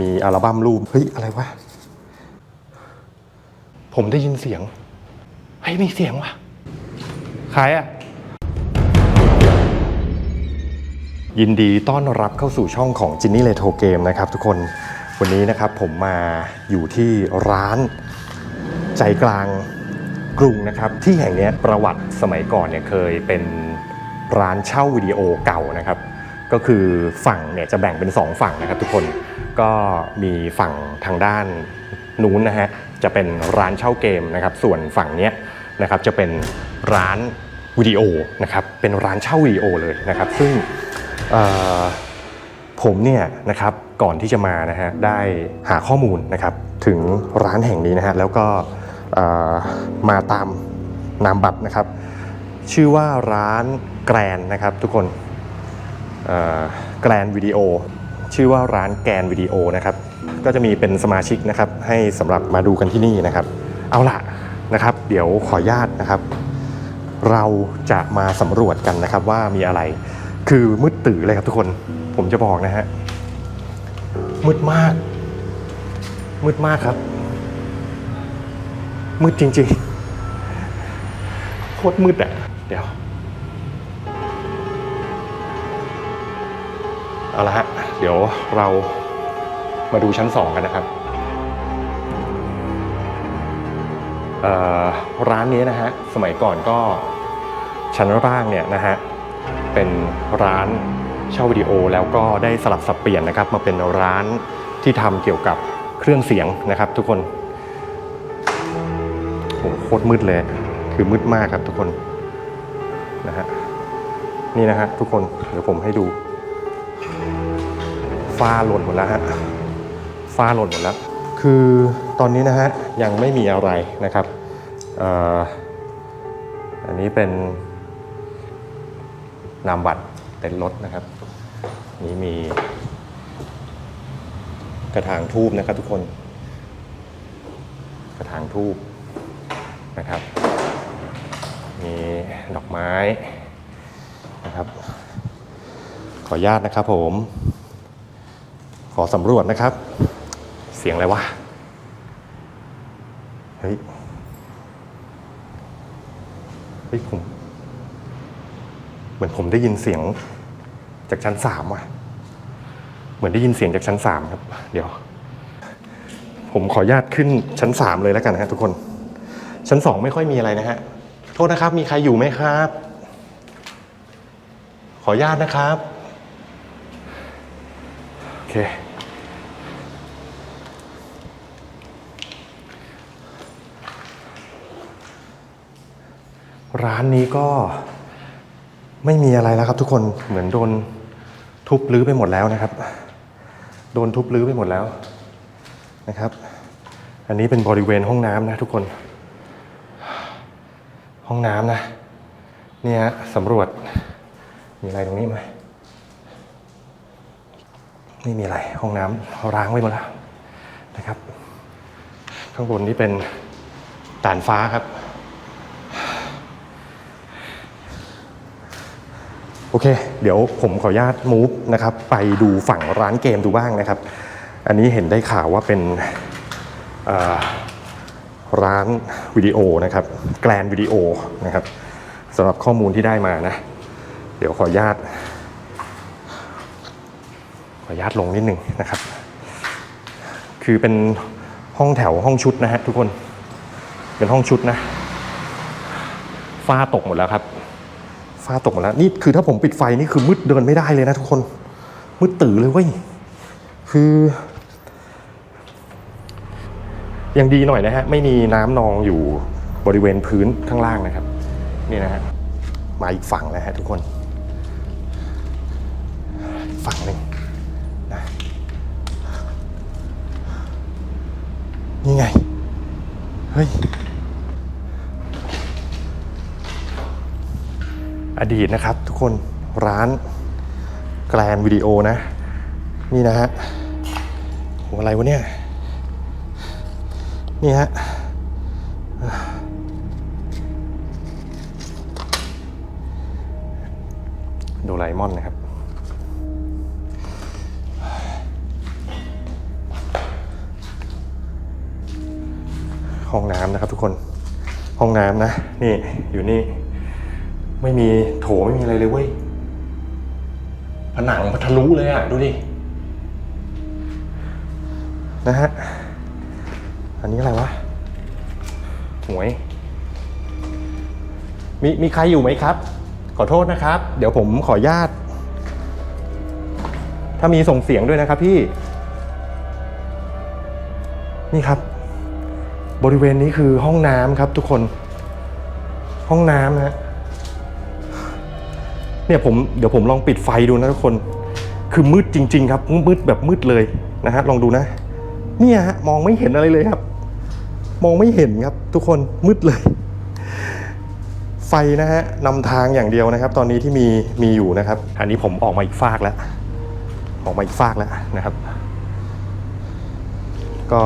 มีอัลบั้มรูป เฮ้ย อะไรวะ ผมได้ยินเสียง เฮ้ย มีเสียงวะใครอะยินดีต้อนรับเข้าสู่ช่องของจินนี่เลโทเกมนะครับทุกคน วันนี้นะครับผมมาอยู่ที่ร้านใจกลางกรุงนะครับ ที่แห่งนี้ประวัติสมัยก่อนเนี่ยเคยเป็นร้านเช่าวิดีโอเก่านะครับ ก็คือฝั่งเนี่ยจะแบ่งเป็น 2 ฝั่งนะครับทุกคน ก็มีฝั่งทางด้านนู้นนะฮะจะเป็นร้านเช่าเกมนะครับส่วนฝั่งเนี้ยนะครับจะเป็นร้านวิดีโอนะครับเป็นร้านเช่าวิดีโอเลยนะครับ ซึ่งผมเนี่ยนะครับก่อนที่จะมานะฮะได้หาข้อมูลนะครับถึงร้านแห่งนี้นะฮะแล้วก็มาตามนามบัตรนะครับ ชื่อว่าร้านแกรนนะครับทุกคนแกรนวิดีโอ ชื่อว่าร้านแกนวิดีโอนะครับก็จะมีเป็นสมาชิกนะครับให้สำหรับมาดูกันที่นี่นะครับ เอาล่ะนะครับ เดี๋ยวขออนุญาตนะครับ เราจะมาสำรวจกันนะครับว่ามีอะไร คือมืดตื่อเลยครับทุกคนผมจะบอกนะฮะมืดมาก มืดมากครับ มืดจริงๆโคตรมืดอะเดี๋ยวเอาละฮะ เดี๋ยวเรามาดูชั้นสองกันนะครับร้านนี้นะฮะสมัยก่อนก็ชั้นล่างเนี่ยนะฮะเป็นร้านเช่าวิดีโอแล้วก็ได้สลับสับเปลี่ยนนะครับ มาเป็นร้านที่ทำเกี่ยวกับเครื่องเสียงนะครับ ทุกคนโหโคตรมืดเลย คือมืดมากครับทุกคนนะฮะนี่นะฮะทุกคนเดี๋ยวผมให้ดู ฟ้าหล่นหมดแล้วฮะฟ้าหล่นหมดแล้ว คือตอนนี้นะฮะยังไม่มีอะไรนะครับอันนี้เป็นนามบัตรเต็นท์รถนะครับนี่มี กระถางทูบนะครับทุกคน กระถางทูบนะครับ มีดอกไม้นะครับ ขออนุญาตนะครับผม ขอสำรวจนะครับ เสียงอะไรวะ เฮ้ย เฮ้ยผม เหมือนผมได้ยินเสียงจากชั้นสามว่ะ เหมือนได้ยินเสียงจากชั้นสามครับ เดี๋ยว ผมขออนุญาตขึ้นชั้นสามเลยแล้วกันนะฮะทุกคน ชั้นสองไม่ค่อยมีอะไรนะฮะ โทษนะครับ มีใครอยู่ไหมครับ ขออนุญาตนะครับ โอเค ร้านนี้ก็ไม่มีอะไรแล้วครับ ทุกคนเหมือนโดนทุบรื้อไปหมดแล้วนะครับ โดนทุบรื้อไปหมดแล้วนะครับ อันนี้เป็นบริเวณห้องน้ำนะทุกคน ห้องน้ำนะเนี่ยสำรวจมีอะไรตรงนี้ไหมไม่มีอะไรห้องน้ำร้างไว้หมดแล้วนะครับ ข้างบนนี้เป็นด่านฟ้าครับ โอเค เดี๋ยวผมขออนุญาตมูฟนะครับไปดูฝั่งร้านเกมดูบ้างนะครับ อันนี้เห็นได้ข่าวว่าเป็นร้านวิดีโอนะครับแกลนวิดีโอนะครับสำหรับข้อมูลที่ได้มานะ เดี๋ยวขออนุญาต ขออนุญาตลงนิดหนึ่งนะครับ คือเป็นห้องแถวห้องชุดนะฮะทุกคน เป็นห้องชุดนะ ฝ้าตกหมดแล้วครับ ฟ้าตกหมดแล้วนี่คือถ้าผมปิดไฟนี่คือมืดเดินไม่ได้เลยนะทุกคน มืดตื่อเลยเว้ยคือ ยังดีหน่อยนะฮะ ไม่มีน้ำนองอยู่บริเวณพื้นข้างล่างนะครับ นี่นะฮะมาอีกฝั่งแล้วฮะทุกคน ฝั่งหนึ่งนะนี่ไง เฮ้ย อดีตนะครับ ทุกคนร้านแกลนวิดีโอนะ นี่นะฮะโหอะไรวะเนี่ย นี่ฮะดูไลมอนนะครับห้องน้ำนะครับทุกคนห้องน้ำนะ นี่อยู่นี่ ไม่มีโถไม่มีอะไรเลยเว้ย ผนังมันทะลุเลยอะดูดิ นะฮะ อันนี้อะไรวะหวย มีมีใครอยู่ไหมครับ ขอโทษนะครับ เดี๋ยวผมขออนุญาต ถ้ามีส่งเสียงด้วยนะครับพี่ นี่ครับ บริเวณนี้คือห้องน้ำครับทุกคน ห้องน้ำนะฮะ เนี่ยผมเดี๋ยวผมลองปิดไฟดูนะทุกคน คือมืดจริง ๆ ครับมืดแบบมืดเลยนะฮะลองดูนะ เนี่ยฮะมองไม่เห็นอะไรเลยครับ มองไม่เห็นครับ ทุกคนมืดเลย ไฟนะฮะนำทางอย่างเดียวนะครับ ตอนนี้ที่มีมีอยู่นะครับ อันนี้ผมออกมาอีกฟากแล้วออกมาอีกฟากแล้วนะครับ ก็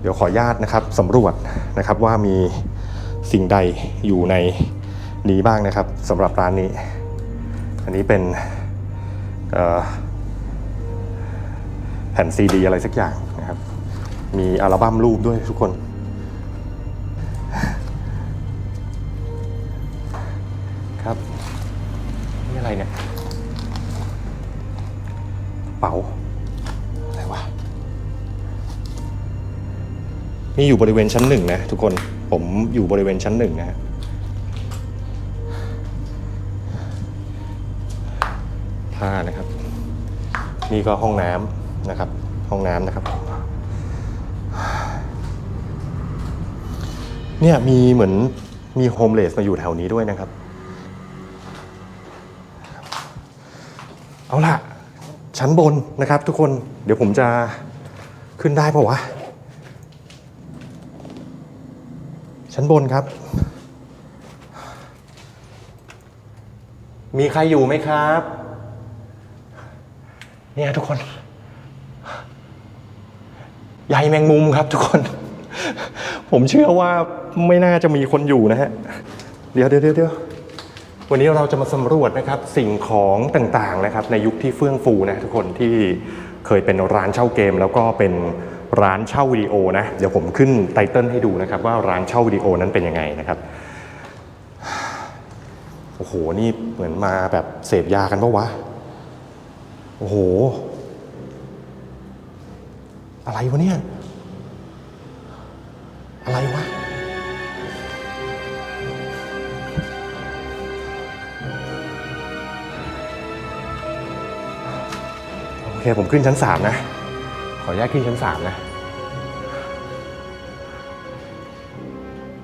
เดี๋ยวขออนุญาตนะครับสำรวจนะครับว่ามีสิ่งใดอยู่ในนี้บ้างนะครับสำหรับร้านนี้ อันนี้เป็นแผ่นซีดีอะไรสักอย่างนะครับ มีอัลบั้มรูปด้วยทุกคน ครับนี่อะไรเนี่ยเป๋าอะไรวะนี่อยู่บริเวณชั้นหนึ่งนะทุกคนผมอยู่บริเวณชั้นหนึ่งนะฮะ ผ้านะครับ นี่ก็ห้องน้ำนะครับ ห้องน้ำนะครับ เนี่ยมีเหมือนมีโฮมเลสมาอยู่แถวนี้ด้วยนะครับ เอาล่ะ ชั้นบนนะครับทุกคน เดี๋ยวผมจะขึ้นได้ปะวะ ชั้นบนครับ มีใครอยู่ไหมครับ เนี่ยทุกคนใยแมงมุมครับ ทุกคน ผมเชื่อว่าไม่น่าจะมีคนอยู่นะฮะเดี๋ยวเดี๋ยวเดี๋ยวเดี๋ยววันนี้เราจะมาสำรวจนะครับสิ่งของต่างๆนะครับ ในยุคที่เฟื่องฟูนะทุกคนที่เคยเป็นร้านเช่าเกม แล้วก็เป็นร้านเช่าวิดีโอนะ เดี๋ยวผมขึ้นไตเติลให้ดูนะครับ ว่าร้านเช่าวิดีโอนั้นเป็นยังไงนะครับโอ้โหนี่เหมือนมาแบบเสพยากันปะวะ โอ้โห อะไรวะเนี่ย อะไรวะ โอเค ผมขึ้นชั้นสามนะ ขออนุญาตขึ้นชั้นสามนะ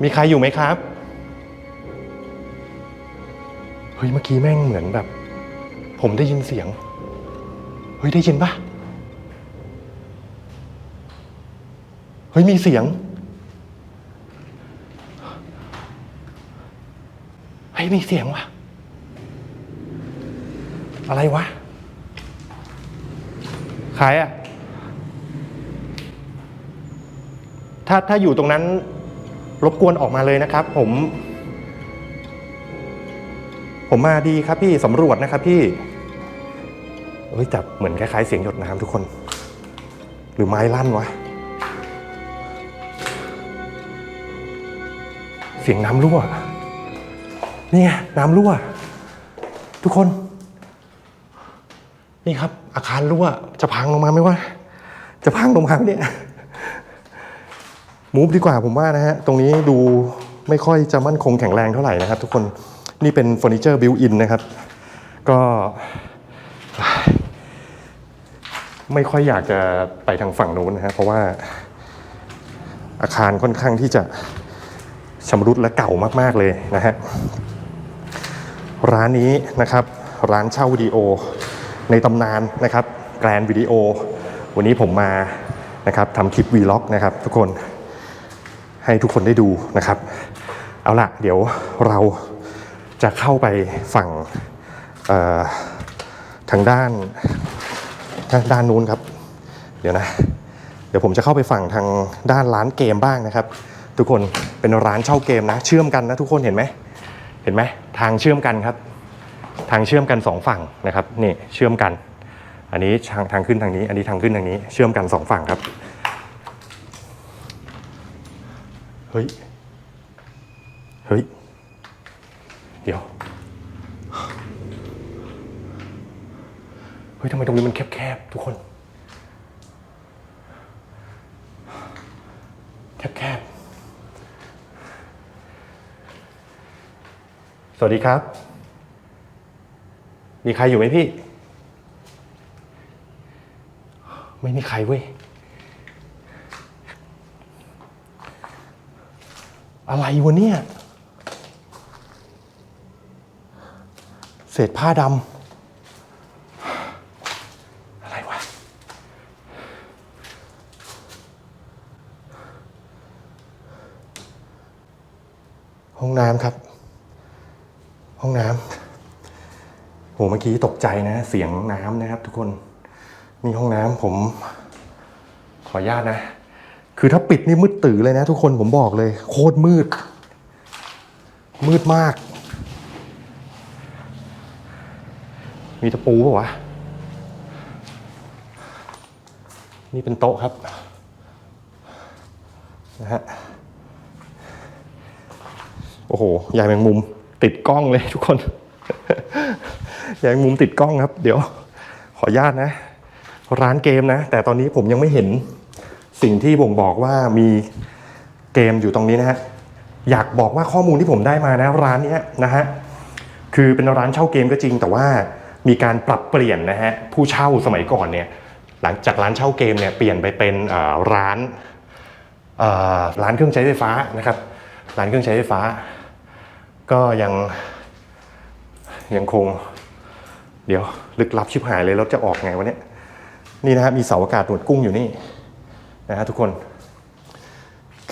มีใครอยู่ไหมครับ เฮ้ย เมื่อกี้แม่งเหมือนแบบ ผมได้ยินเสียง เฮ้ย ได้ยินปะเฮ้ย มีเสียง เฮ้ย มีเสียงวะอะไรวะ ใครอะถ้าถ้าอยู่ตรงนั้น รบกวนออกมาเลยนะครับ ผม ผมมาดีครับพี่สำรวจนะครับพี่ เฮ้ยแต่เหมือนคล้ายๆเสียงหยดน้ำทุกคน หรือไม้ลั่นวะ เสียงน้ำรั่ว นี่ไงน้ำรั่ว ทุกคน นี่ครับ อาคารรั่ว จะพังลงมาไหมวะ จะพังลงมาไหมเนี่ยมูฟดีกว่าผมว่านะฮะ ตรงนี้ดูไม่ค่อยจะมั่นคงแข็งแรงเท่าไหร่นะครับทุกคน นี่เป็นเฟอร์นิเจอร์บิวอินนะครับ ก็ ไม่ค่อยอยากจะไปทางฝั่งนู้นนะฮะเพราะว่าอาคารค่อนข้างที่จะชำรุดและเก่ามากๆเลยนะฮะร้านนี้นะครับร้านเช่าวิดีโอในตำนานนะครับแกรนวิดีโอ วันนี้ผมมานะครับทำคลิปวีล็อกนะครับทุกคนให้ทุกคนได้ดูนะครับ เอาละเดี๋ยวเราจะเข้าไปฝั่งทางด้าน ทางด้านนู้นครับ เดี๋ยวนะ เดี๋ยวผมจะเข้าไปฝั่งทางด้านร้านเกมบ้างนะครับ ทุกคนเป็นร้านเช่าเกมนะ เชื่อมกันนะทุกคนเห็นไหมเห็นไหมทางเชื่อมกันครับ ทางเชื่อมกันสองฝั่งนะครับนี่เชื่อมกัน อันนี้ทางทางขึ้นทางนี้ อันนี้ทางขึ้นทางนี้ เชื่อมกันสองฝั่งครับเฮ้ยเฮ้ยเดี๋ยว ฮ้ยทำไมตรงนี้มันแคบๆทุกคน แคบๆ สวัสดีครับ มีใครอยู่ไหมพี่ ไม่มีใครเว้ย อะไรวะเนี่ย เศษผ้าดำ อะไรวะ ห้ องน้ำครับ ห้องน้ำโหเมื่อกี้ตกใจนะ เสียงน้ำนะครับ ทุกคนนี่ห้องน้ำผม ขออนุญาตนะ คือถ้าปิดนี่มืดตื่อเลยนะ ทุกคนผมบอกเลย โคตรมืด มืดมาก มีตะปูปะวะนี่เป็นโต๊ะครับนะฮะ โอ้โหยายแมงมุมติดกล้องเลยทุกคนยายแมงมุมติดกล้องครับ เดี๋ยวขออนุญาตนะ ร้านเกมนะ แต่ตอนนี้ผมยังไม่เห็นสิ่งที่บ่งบอกว่ามีเกมอยู่ตรงนี้นะฮะอยากบอกว่าข้อมูลที่ผมได้มานะร้านนี้นะฮะคือเป็นร้านเช่าเกมก็จริง แต่ว่ามีการปรับเปลี่ยนนะฮะผู้เช่าสมัยก่อนเนี่ยหลังจากร้านเช่าเกมเนี่ยเปลี่ยนไปเป็นร้านร้านเครื่องใช้ไฟฟ้านะครับร้านเครื่องใช้ไฟฟ้า ก็ยังยังคง เดี๋ยวลึกลับชิบหายเลยรถจะออกไงวะเนี่ยนี่นะฮะมีเสาอากาศหนวดกุ้งอยู่นี่นะฮะทุกคน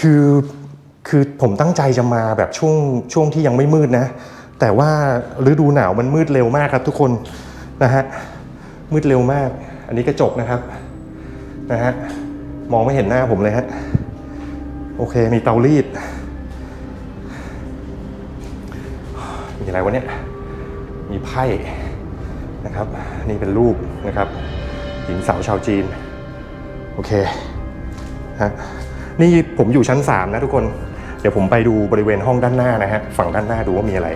คือคือผมตั้งใจจะมาแบบช่วงช่วงที่ยังไม่มืดนะ แต่ว่าฤดูหนาวมันมืดเร็วมากครับ ทุกคนนะฮะมืดเร็วมาก อันนี้กระจกนะครับนะฮะมองไม่เห็นหน้าผมเลยฮะโอเคมีเตารีด อะไรวะเนี่ย มีไพ่นะครับ นี่เป็นรูปนะครับ หญิงสาวชาวจีน โอเคฮะนี่ผมอยู่ชั้น 3 นะทุกคน เดี๋ยวผมไปดูบริเวณห้องด้านหน้านะฮะ ฝั่งด้านหน้าดูว่ามีอะไร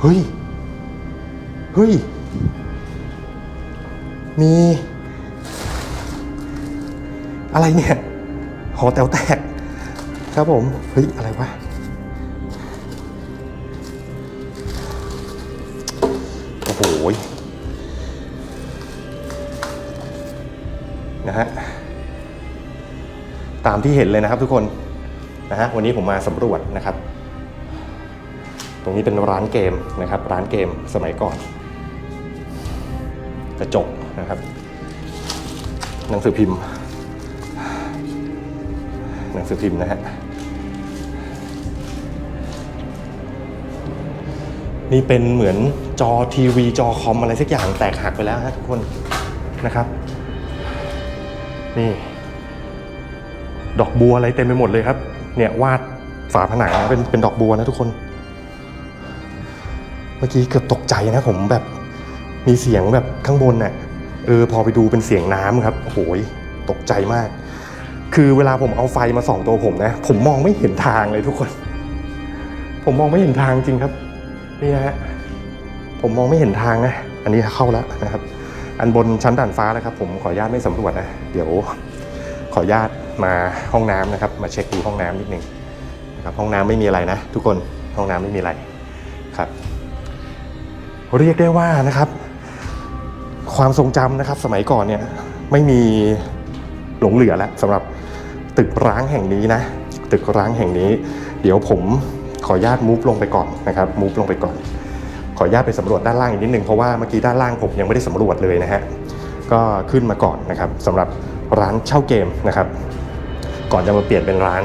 เฮ้ย เฮ้ย มี อะไรเนี่ย หอแต๋วแตก ครับผม เฮ้ย อะไรวะ นะฮะตามที่เห็นเลยนะครับทุกคนนะฮะวันนี้ผมมาสำรวจนะครับ ตรงนี้เป็นร้านเกมนะครับ ร้านเกมสมัยก่อน กระจกนะครับ หนังสือพิมพ์ หนังสือพิมพ์นะฮะนี่เป็นเหมือนจอทีวีจอคอมอะไรสักอย่างแตกหักไปแล้วฮะทุกคนนะครับ นี่ ดอกบัวอะไรเต็มไปหมดเลยครับ เนี่ยวาดฝาผนังนะเป็นเป็นดอกบัวนะทุกคน เมื่อกี้เกือบตกใจนะผมแบบมีเสียงแบบข้างบนน่ะเออพอไปดูเป็นเสียงน้ำครับโอ้โหยตกใจมาก คือเวลาผมเอาไฟมาส่องตัวผมนะ ผมมองไม่เห็นทางเลยทุกคน ผมมองไม่เห็นทางจริงครับ นี่นะฮะผมมองไม่เห็นทางนะ อันนี้เข้าแล้วนะครับ อันบนชั้นด่านฟ้านะครับ ผมขออนุญาตไม่สำรวจนะ เดี๋ยวขออนุญาตมาห้องน้ำนะครับ มาเช็คดูห้องน้ำนิดนึงนะครับห้องน้ำไม่มีอะไรนะ ทุกคนห้องน้ำไม่มีอะไรครับ เรียกได้ว่านะครับ ความทรงจำนะครับ สมัยก่อนเนี่ยไม่มีหลงเหลือแล้วสำหรับตึกร้างแห่งนี้นะ ตึกร้างแห่งนี้ เดี๋ยวผมขออนุญาตมูฟลงไปก่อนนะครับมูฟลงไปก่อน ขออนุญาตไปสำรวจด้านล่างอีกนิดนึงเพราะว่าเมื่อกี้ด้านล่างผมยังไม่ได้สำรวจเลยนะฮะก็ขึ้นมาก่อนนะครับสำหรับร้านเช่าเกมนะครับ ก่อนจะมาเปลี่ยนเป็นร้าน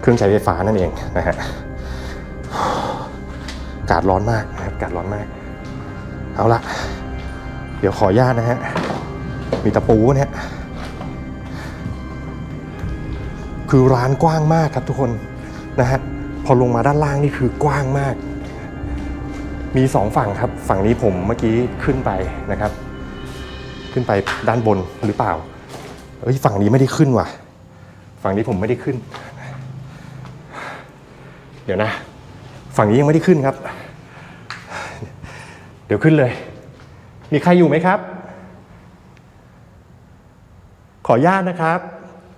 เครื่องใช้ไฟฟ้านั่นเองนะฮะอากาศร้อนมากนะครับอากาศร้อนมาก เอาละเดี๋ยวขออนุญาตนะฮะมีตะปูเนี่ยคือร้านกว้างมากครับทุกคนนะฮะพอลงมาด้านล่างนี่คือกว้างมาก มีสองฝั่งครับ ฝั่งนี้ผมเมื่อกี้ขึ้นไปนะครับ ขึ้นไปด้านบนหรือเปล่าเอ้ยฝั่งนี้ไม่ได้ขึ้นว่ะ ฝั่งนี้ผมไม่ได้ขึ้น เดี๋ยวนะ ฝั่งนี้ยังไม่ได้ขึ้นครับ เดี๋ยวขึ้นเลย มีใครอยู่ไหมครับ ขออนุญาตนะครับ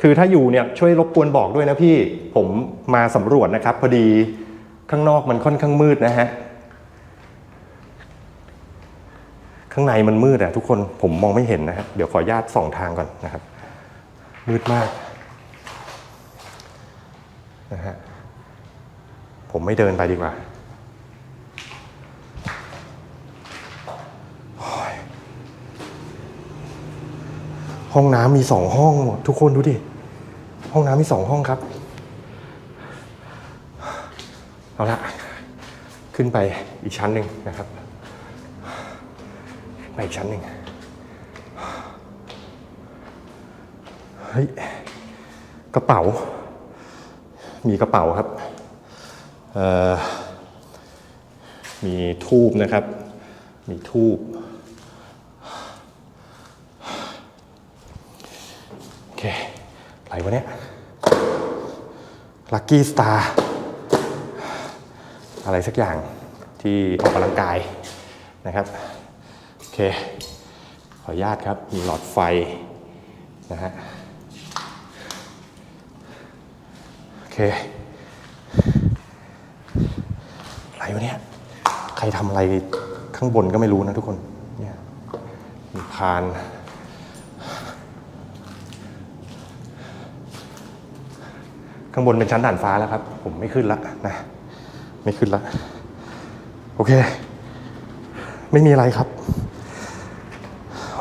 คือถ้าอยู่เนี่ยช่วยรบกวนบอกด้วยนะพี่ ผมมาสำรวจนะครับ พอดีข้างนอกมันค่อนข้างมืดนะฮะ ข้างในมันมืดอะทุกคนผมมองไม่เห็นนะฮะเดี๋ยวขออนุญาตส่องทางก่อนนะครับ มืดมากนะฮะผมไม่เดินไปดีกว่าห้องน้ำมีสองห้องหมดทุกคนดูดิ ห้องน้ำมีสองห้องครับ เอาละขึ้นไปอีกชั้นหนึ่งนะครับ อีกชั้นหนึ่งเฮ้ยกระเป๋า มีกระเป๋าครับมีทูบนะครับ มีทูบโอเคอะไรวะเนี่ยลัคกี้สตาร์อะไรสักอย่างที่ออกกำลังกายนะครับ เค ขออนุญาตครับ มีหลอดไฟนะฮะ โอเค อะไรวะเนี่ย ใครทำอะไรข้างบนก็ไม่รู้นะทุกคน เนี่ย มีพาน ข้างบนเป็นชั้นด่านฟ้าแล้วครับ ผมไม่ขึ้นละนะ ไม่ขึ้นละ โอเค ไม่มีอะไรครับ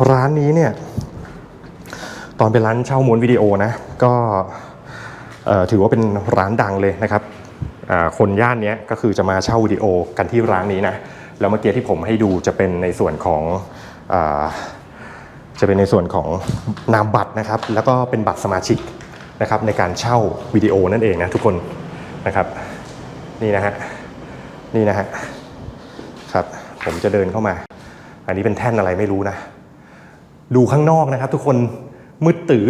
ร้านนี้เนี่ยตอนเป็นร้านเช่าม้วนวิดีโอนะก็ถือว่าเป็นร้านดังเลยนะครับคนย่านนี้ก็คือจะมาเช่าวิดีโอกันที่ร้านนี้นะแล้วเมื่อกี้ที่ผมให้ดูจะเป็นในส่วนของจะเป็นในส่วนของนามบัตรนะครับ แล้วก็เป็นบัตรสมาชิกนะครับในการเช่าวิดีโอนั่นเองนะทุกคนนะครับนี่นะฮะนี่นะฮะครับผมจะเดินเข้ามา อันนี้เป็นแท่นอะไรไม่รู้นะ ดูข้างนอกนะครับ ทุกคนมืดตื้อ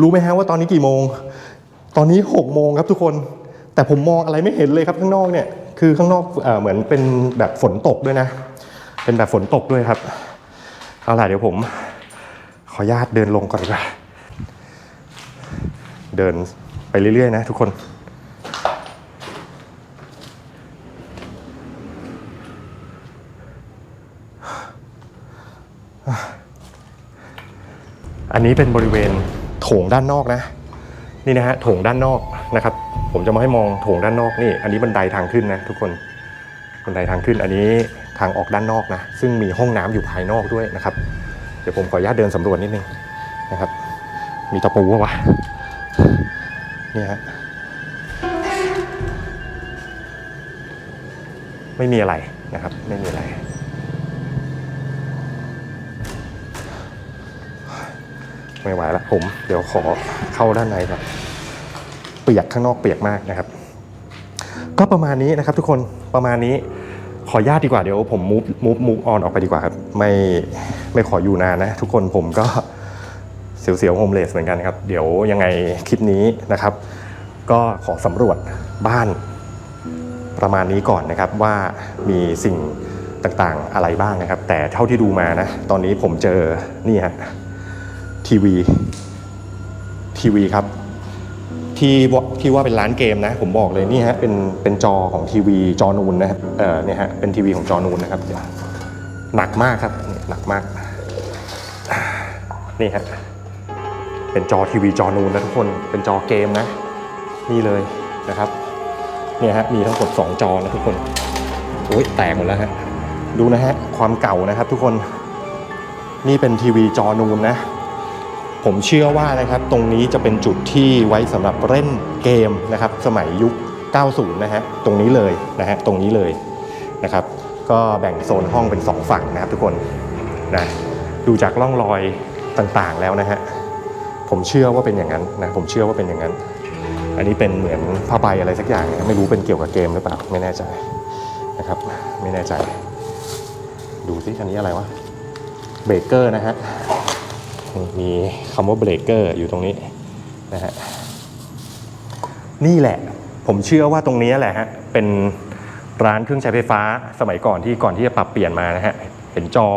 รู้ไหมฮะว่าตอนนี้กี่โมง ตอนนี้หกโมงครับทุกคน แต่ผมมองอะไรไม่เห็นเลยครับข้างนอกเนี่ย คือข้างนอกเอเหมือนเป็นแบบฝนตกด้วยนะ เป็นแบบฝนตกด้วยครับ เอาล่ะเดี๋ยวผม ขออนุญาตเดินลงก่อนดีกว่า เดินไปเรื่อยๆนะทุกคน นนี้เป็นบริเวณโถงด้านนอกนะ นี่นะฮะโถงด้านนอกนะครับ ผมจะมาให้มองโถงด้านนอกนี่ อันนี้บันไดทางขึ้นนะทุกคนบันไดทางขึ้น อันนี้ทางออกด้านนอกนะ ซึ่งมีห้องน้ำอยู่ภายนอกด้วยนะครับ เดี๋ยวผมขออนุญาตเดินสำรวจนิดนึงนะครับ มีตะปูปะวะเนี่ยฮะไม่มีอะไรนะครับ ไม่มีอะไร ไม่ไหวแล้วผม เดี๋ยวขอเข้าด้านในครับเปียกข้างนอกเปียกมากนะครับ ก็ประมาณนี้นะครับ ทุกคนประมาณนี้ขอญาตดีกว่าเดี๋ยวผมมูฟมูฟมูฟออนออกไปดีกว่าครับไม่ไม่ขออยู่นานนะ ทุกคนผมก็เสียวๆโฮมเลสเหมือนกันครับ เดี๋ยวยังไงคลิปนี้นะครับ ก็ขอสำรวจบ้านประมาณนี้ก่อนนะครับว่ามีสิ่งต่างๆอะไรบ้างนะครับ แต่เท่าที่ดูมานะ ตอนนี้ผมเจอนี่ฮะ ทีวีทีวีครับที่ว่าที่ว่าเป็นร้านเกมนะผมบอกเลยนี่ฮะเป็นเป็นจอของทีวีจอนูนนะครับเออเนี่ยฮะเป็นทีวีของจอนูนนะครับเดี๋ยวหนักมากครับหนักมากนี่ฮะเป็นจอทีวีจอนูนนะทุกคนเป็นจอเกมนะ นี่เลยนะครับเนี่ยฮะมีทั้งหมด2จอนะทุกคนโอ้ยแตกหมดแล้วฮะดูนะฮะความเก่านะครับทุกคนนี่เป็นทีวีจอนูนนะ ผมเชื่อว่านะครับตรงนี้จะเป็นจุดที่ไว้สำหรับเล่นเกมนะครับสมัยยุค 90 นะฮะตรงนี้เลยนะฮะตรงนี้เลยนะครับก็แบ่งโซนห้องเป็น 2 ฝั่งนะครับทุกคนนะดูจากร่องรอยต่างๆแล้วนะฮะผมเชื่อว่าเป็นอย่างนั้นนะผมเชื่อว่าเป็นอย่างนั้น อันนี้เป็นเหมือนผ้าใบอะไรสักอย่างนะไม่รู้เป็นเกี่ยวกับเกมหรือเปล่าไม่แน่ใจนะครับไม่แน่ใจ ดูสิอันนี้อะไรวะเบรกเกอร์นะฮะ มีคำว่าเบรกเกอร์อยู่ตรงนี้นะฮะนี่แหละ ผมเชื่อว่าตรงนี้แหละฮะเป็นร้านเครื่องใช้ไฟฟ้าสมัยก่อนที่ก่อนที่จะปรับเปลี่ยนมานะฮะเห็นจอ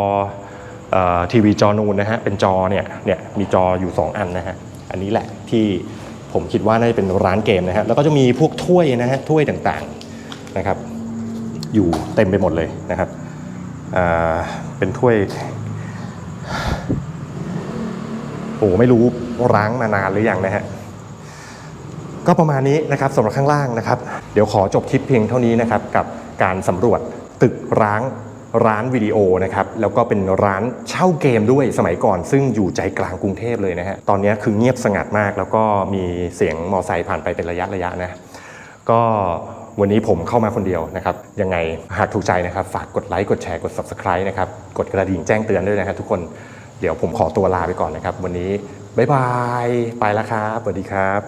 เออทีวีจอนูนนะฮะเป็นจอเนี่ยเนี่ยมีจออยู่ 2 อันนะฮะอันนี้แหละที่ผมคิดว่าน่าจะเป็นร้านเกมนะฮะแล้วก็จะมีพวกถ้วยนะฮะถ้วยต่างๆนะครับ อยู่เต็มไปหมดเลยนะครับอ่าเป็นถ้วย โอ้ไม่รู้ร้างมานานหรือยังนะฮะก็ประมาณนี้นะครับสำหรับข้างล่างนะครับ เดี๋ยวขอจบคลิปเพียงเท่านี้นะครับกับการสำรวจตึกร้างร้านวิดีโอนะครับแล้วก็เป็นร้านเช่าเกมด้วยสมัยก่อน ซึ่งอยู่ใจกลางกรุงเทพเลยนะฮะตอนนี้คือเงียบสงัดมาก แล้วก็มีเสียงมอไซค์ผ่านไปเป็นระยะระยะนะก็วันนี้ผมเข้ามาคนเดียวนะครับยังไงหากถูกใจนะครับ ฝากกดไลค์กดแชร์กด Subscribe นะครับกดกระดิ่งแจ้งเตือนด้วยนะครับทุกคน เดี๋ยวผมขอตัวลาไปก่อนนะครับ วันนี้บ๊ายบาย ไปแล้วครับ สวัสดีครับ